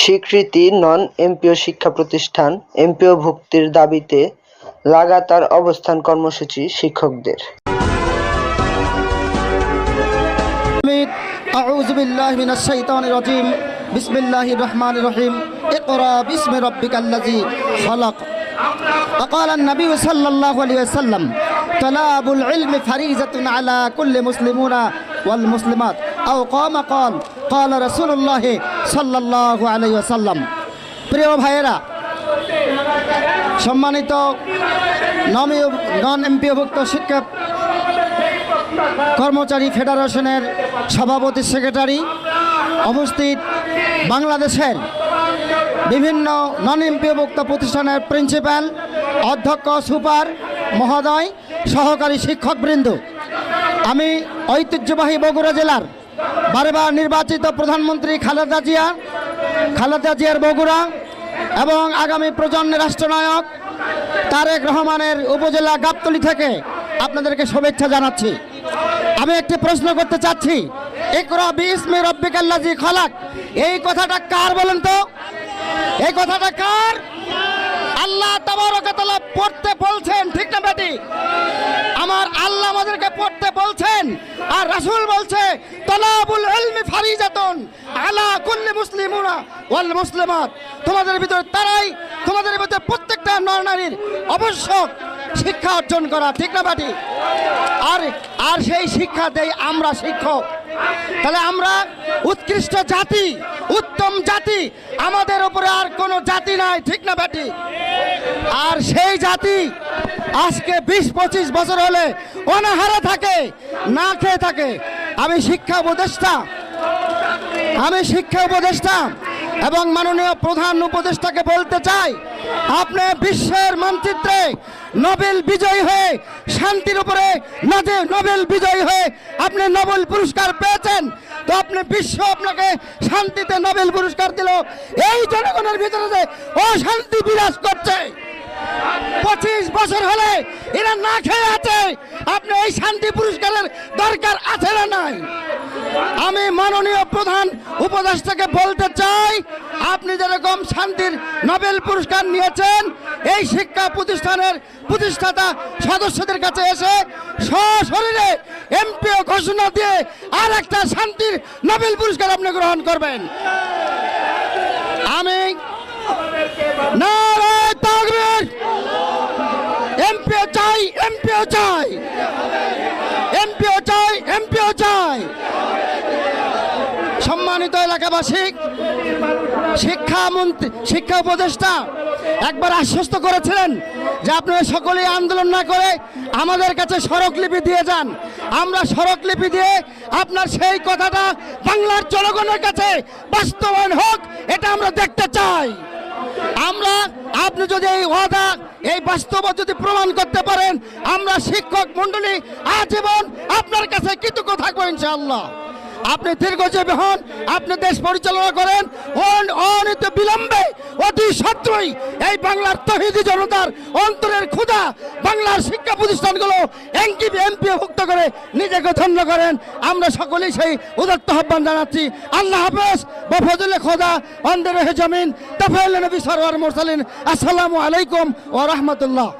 স্বীকৃতি non MPO শিক্ষা প্রতিষ্ঠান এমপিও ভুক্তির দাবিতে লাগাতার অবস্থান কর্মসূচি শিক্ষকদের حميد أعوذ بالله من الشيطان الرجيم بسم الله الرحمن الرحيم اقرأ باسم ربك الذي خلق وقال النبي صلى الله عليه وسلم طلاب العلم فريزة على كل مسلمون والمسلمات أو قام قال কাল রসুল্লাহ সাল্লাহ আলাই আসাল্লাম প্রিয় ভাইয়েরা, সম্মানিত নন এমপিওভুক্ত শিক্ষা কর্মচারী ফেডারেশনের সভাপতি সেক্রেটারি অবস্থিত বাংলাদেশের বিভিন্ন নন এমপিওভুক্ত প্রতিষ্ঠানের প্রিন্সিপাল, অধ্যক্ষ, সুপার, মহোদয়, সহকারী শিক্ষকবৃন্দ। আমি ঐতিহ্যবাহী বগুড়া জেলার বারবার নির্বাচিত প্রধানমন্ত্রী খালেদা জিয়া, খালেদা জিয়ার বগুড়া এবং আগামী প্রজন্মের রাষ্ট্রনায়ক তারেক রহমানের উপজেলা গাবতলি থেকে আপনাদেরকে শুভেচ্ছা জানাচ্ছি। আমি একটি প্রশ্ন করতে চাচ্ছি, ইকরা বিসমে রব্বিকাল্লাজি খালাক, এই কথাটা কার বলেন তো? এই কথাটা কার? আল্লাহ পড়তে বলছেন, ঠিক না বেটি? আমার আল্লাহ আমাদেরকে পড়তে বলছেন, আর রাসূল বলছে তলাবুল ওয়াল মুসলিমাত, তোমাদের ভিতরে তারাই, তোমাদের ভিতরে প্রত্যেকটা নর নারীর আবশ্যক শিক্ষা অর্জন করা, ঠিক না বেটি? আর আর সেই শিক্ষা দেই আমরা শিক্ষক। তাহলে আমরা উৎকৃষ্ট জাতি, উত্তম জাতি, আমাদের উপরে আর কোনো জাতি নাই, ঠিক না বাটি? আর সেই জাতি আজকে বিশ, পঁচিশ বছর হলে অনাহারে থাকে, না খেয়ে থাকে। আমি শিক্ষা উপদেষ্টা। আমি শিক্ষা উপদেষ্টা। এবং মাননীয় প্রধান উপদেষ্টাকে বলতে চাই, আপনি বিশ্বের মানচিত্রে নোবেল বিজয়ী হয়ে, শান্তির উপরে নোবেল বিজয়ী হয়ে আপনি নোবেল পুরস্কার পেয়েছেন। তো আপনি বিশ্ব আপনাকে শান্তিতে নোবেল পুরস্কার দিল। এই জনগণের ভিতরে যে অশান্তি বিরাজ করছে, পঁচিশ বছর হলে এরা না খেয়ে আছে। আপনি এই শান্তি পুরস্কারের দরকার আছে না নাই? আমি মাননীয় প্রধান উপদেষ্টাকে বলতে চাই, আপনি যেরকম শান্তির নোবেল পুরস্কার নিয়েছেন, এই শিক্ষা প্রতিষ্ঠানের প্রতিষ্ঠাতা সদস্যদের কাছে এসে সশরীরে এমপিও ঘোষণা দিয়ে আর একটা শান্তির নোবেল পুরস্কার আপনি গ্রহণ করবেন আমি নারায় তাকবীর এমপিও চাই এমপিও চাই এমপিও চাই এমপিও চাই সম্মানিত এলাকাবাসী শিক্ষা মন্ত্রী শিক্ষা উপদেষ্টা একবার আশ্বস্ত করেছিলেন যে আপনারা সকলেই আন্দোলন না করে আমাদের কাছে স্মারকলিপি দিয়ে যান। আমরা স্মারকলিপি দিয়ে আপনার সেই কথাটা বাংলার জনগণের কাছে বাস্তবায়ন হোক, এটা আমরা দেখতে চাই। আমরা, আপনি যদি এই ওয়াদা, এই বাস্তব যদি প্রমাণ করতে পারেন, আমরা শিক্ষক মণ্ডলী আজীবন আপনার কাছে কৃতজ্ঞ থাকব ইনশাআল্লাহ। আপনি দীর্ঘজীবী হন, আপনি দেশ পরিচালনা করেন, অন- অনিত বিলম্বে, অতি সত্রই এই বাংলার তহিদি জনতার অন্তরের ক্ষুধা বাংলার শিক্ষা প্রতিষ্ঠানগুলো এমপি এমপি ভুক্ত করে নিজেকে ধন্য করেন। আমরা সকলেই সেই উদাত্ত আহ্বান জানাচ্ছি। আল্লাহ হাফেজ বা ফজলে খোদা, অন্দরে জমিন তফাইল নবী সরওয়ার মুরসালিন। আসসালামু আলাইকুম ও রহমতুল্লাহ।